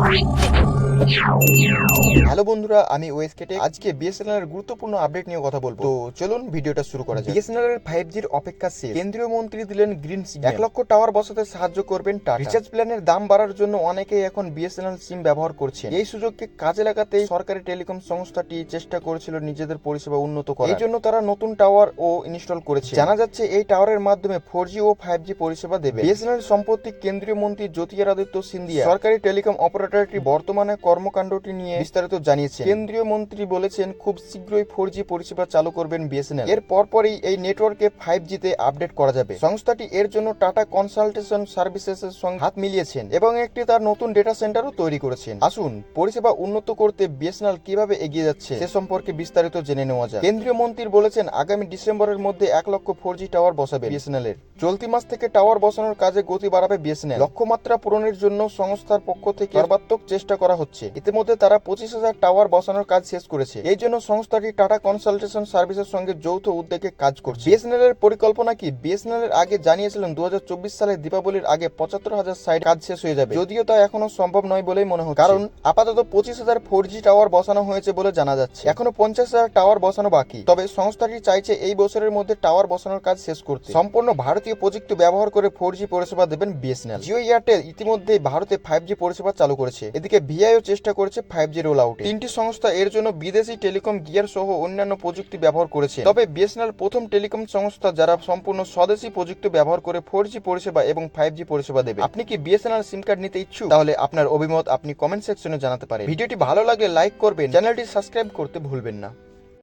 Thank you. Hello বন্ধুরা আমি ওয়েস কেটে আজকে বিএসএনএল এর গুরুত্বপূর্ণ আপডেট নিয়ে কথা বলব। তো চলুন ভিডিওটা শুরু করা যাক। বিএসএনএল এর 5G এর অপেক্ষা শেষ। কেন্দ্রীয় মন্ত্রী দিলেন গ্রিন সিগন্যাল এক লক্ষ টাওয়ার বসাতে সাহায্য করবেন টাটা রিচার্জ প্ল্যানের দাম বাড়ার জন্য অনেকেই এখন বিএসএনএল সিম ব্যবহার করছে এই সুযোগকে কাজে লাগাতেই সরকারি টেলিকম সংস্থাটি চেষ্টা করেছিল নিজেদের পরিষেবা উন্নত করার। এই জন্য তারা নতুন টাওয়ার ও ইনস্টল করেছে। জানা যাচ্ছে এই টাওয়ারের মাধ্যমে 4G ও 5G পরিষেবা দেবে। বিএসএনএল সম্প্রতি কেন্দ্রীয় মন্ত্রী জ্যোতিরাদিত্য সিন্ধিয়া। সরকারি টেলিকম অপারেটরটি বর্তমানে কর্মকাণ্ডটি নিয়ে বিস্তারিত জানিয়েছেন। কেন্দ্রীয় মন্ত্রী বলেছেন খুব শীঘ্রই ফোর জি পরিষেবা চালু করবেন বিএসএনএল এর পরপরই এই নেটওয়ার্কে ফাইভ জিতে আপডেট করা যাবে। সংস্থাটি এর জন্য টাটা কনসালটেশন সার্ভিসেস এর সঙ্গে হাত মিলিয়েছেন এবং একটি তার নতুন ডেটা সেন্টারও তৈরি করেছেন। আসুন পরিষেবা উন্নত করতে বিএসএনএল কীভাবে এগিয়ে যাচ্ছে সে সম্পর্কে বিস্তারিত জেনে নেওয়া যায় কেন্দ্রীয় মন্ত্রী বলেছেন আগামী ডিসেম্বরের মধ্যে এক লক্ষ ফোর জি টাওয়ার বসাবে বিএসএনএল এর। চলতি মাস থেকে টাওয়ার বসানোর কাজে গতি বাড়াবে বিএসএনএল। লক্ষ্যমাত্রা পূরণের জন্য সংস্থার পক্ষ থেকে সর্বাত্মক চেষ্টা করা হচ্ছে। ইতিমধ্যে তারা পঁচিশ হাজার টাওয়ার বসানোর কাজ শেষ করেছে। এই জন্য সংস্থাটি টাটা কনসালটেশন সার্ভিসের সঙ্গে যৌথ উদ্যোগে কাজ করছে। বিএসএনএল এর পরিকল্পনা কি? বিএসএনএল এর আগে জানিয়েছিলেন দু সালে দীপাবলির আগে পঁচাত্তর হাজার সাইট কাজ শেষ হয়ে যাবে। যদিও তা এখনও সম্ভব নয় বলেই মনে হচ্ছে। কারণ আপাতত পঁচিশ হাজার ফোর জি টাওয়ার বসানো হয়েছে বলে জানা যাচ্ছে। এখনও পঞ্চাশ হাজার টাওয়ার বসানো বাকি। তবে সংস্থাটি চাইছে এই বছরের মধ্যে টাওয়ার বসানোর কাজ শেষ করতে। সম্পূর্ণ ভারতীয় প্রযুক্তি ব্যবহার করে ফোর জি পরিষেবা দেবেন বিএসএনএল জিও এয়ারটেল ইতিমধ্যে ভারতে ফাইভ জি পরিষেবা চালু করেছে। এদিকে ভিআইও চেষ্টা করেছে ফাইভ জি রোল আউটে তিনটি সংস্থা এর জন্য বিদেশি টেলিকম গিয়ার সহ অন্যান্য প্রযুক্তি ব্যবহার করেছে। তবে বিএসএনএল প্রথম টেলিকম সংস্থা যারা সম্পূর্ণ স্বদেশি প্রযুক্তি ব্যবহার করে ফোর জি পরিষেবা এবং ফাইভ জি পরিষেবা দেবে। আপনি কি বিএসএনএল সিম কার্ড নিতে ইচ্ছুক? তাহলে আপনার অভিমত আপনি কমেন্ট সেকশনে জানাতে পারেন। ভিডিওটি ভালো লাগলে লাইক করবেন। চ্যানেলটি সাবস্ক্রাইব করতে ভুলবেন না।